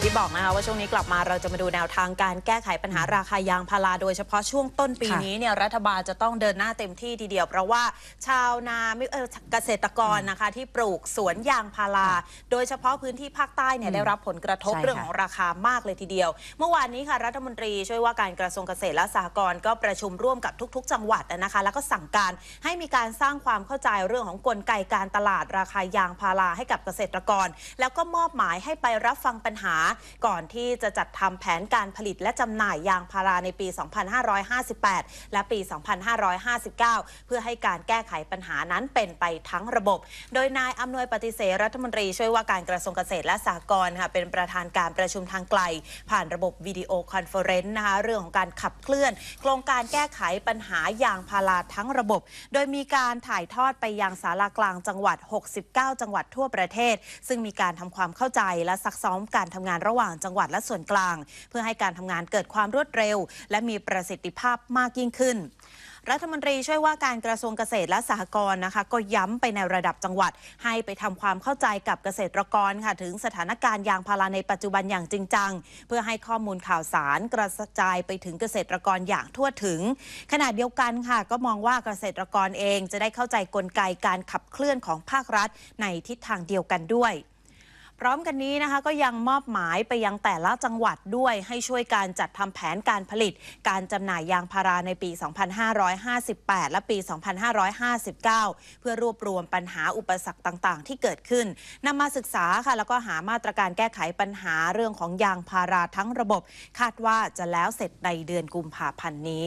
อย่างที่บอกนะคะว่าช่วงนี้กลับมาเราจะมาดูแนวทางการแก้ไขปัญหาราคายางพาราโดยเฉพาะช่วงต้นปีค่ะนี้เนี่ยรัฐบาลจะต้องเดินหน้าเต็มที่ทีเดียว เพราะว่าชาวนาไม่เออเกษตรกรนะคะที่ปลูกสวนยางพารา โดยเฉพาะพื้นที่ภาคใต้เนี่ยอืมได้รับผลกระทบใช่ค่ะเรื่องของราคามากเลยทีเดียว เมื่อวานนี้ค่ะรัฐมนตรีช่วยว่าการกระทรวงเกษตรและสหกรณ์ก็ประชุมร่วมกับทุก ๆ จังหวัดนะคะ แล้วก็สั่งการให้มีการสร้างความเข้าใจเรื่องของกลไกการตลาดราคายางพาราให้กับเกษตรกร แล้วก็มอบหมายให้ไปรับฟังปัญหาก่อนที่จะจัดทำแผนการผลิตและจำหน่ายยางพาราในปี 2558 และปี 2559 เพื่อให้การแก้ไขปัญหานั้นเป็นไปทั้งระบบ โดยนายอำนวยปฏิเสธรัฐมนตรีช่วยว่าการกระทรวงเกษตรและสหกรณ์ค่ะเป็นประธานการประชุมทางไกล ผ่านระบบวิดีโอคอนเฟอเรนซ์นะคะเรื่องของการขับเคลื่อน โครงการแก้ไขปัญหายางพาราทั้งระบบ โดยมีการถ่ายทอดไปยังสารากลางจังหวัด 69 จังหวัดทั่วประเทศ ซึ่งมีการทำความเข้าใจและซักซ้อมการทำงานระหว่างจังหวัดและส่วนกลาง เพื่อให้การทำงานเกิดความรวดเร็ว และมีประสิทธิภาพมากยิ่งขึ้นรัฐมนตรีช่วยว่าการกระทรวงเกษตรและสหกรณ์นะคะ ก็ย้ำไปในระดับจังหวัด ให้ไปทำความเข้าใจกับเกษตรกรค่ะ ถึงสถานการณ์ยางพาราในปัจจุบันอย่างจริงจัง เพื่อให้ข้อมูลข่าวสารกระจายไปถึงเกษตรกรอย่างทั่วถึง ขณะเดียวกันค่ะ ก็มองว่าเกษตรกรเองจะได้เข้าใจกลไกการขับเคลื่อนของภาครัฐในทิศทางเดียวกันด้วย พร้อมกันนี้นะคะก็ยังมอบหมายไปยังแต่ละจังหวัดด้วยให้ช่วยการจัดทำแผนการผลิต การจำหน่ายยางพาราในปี 2558 และปี 2559 เพื่อรวบรวมปัญหาอุปสรรคต่างๆ ที่เกิดขึ้นนำมาศึกษาค่ะแล้วก็หามาตรการแก้ไขปัญหาเรื่องของยางพาราทั้งระบบ คาดว่าจะแล้วเสร็จในเดือนกุมภาพันธ์นี้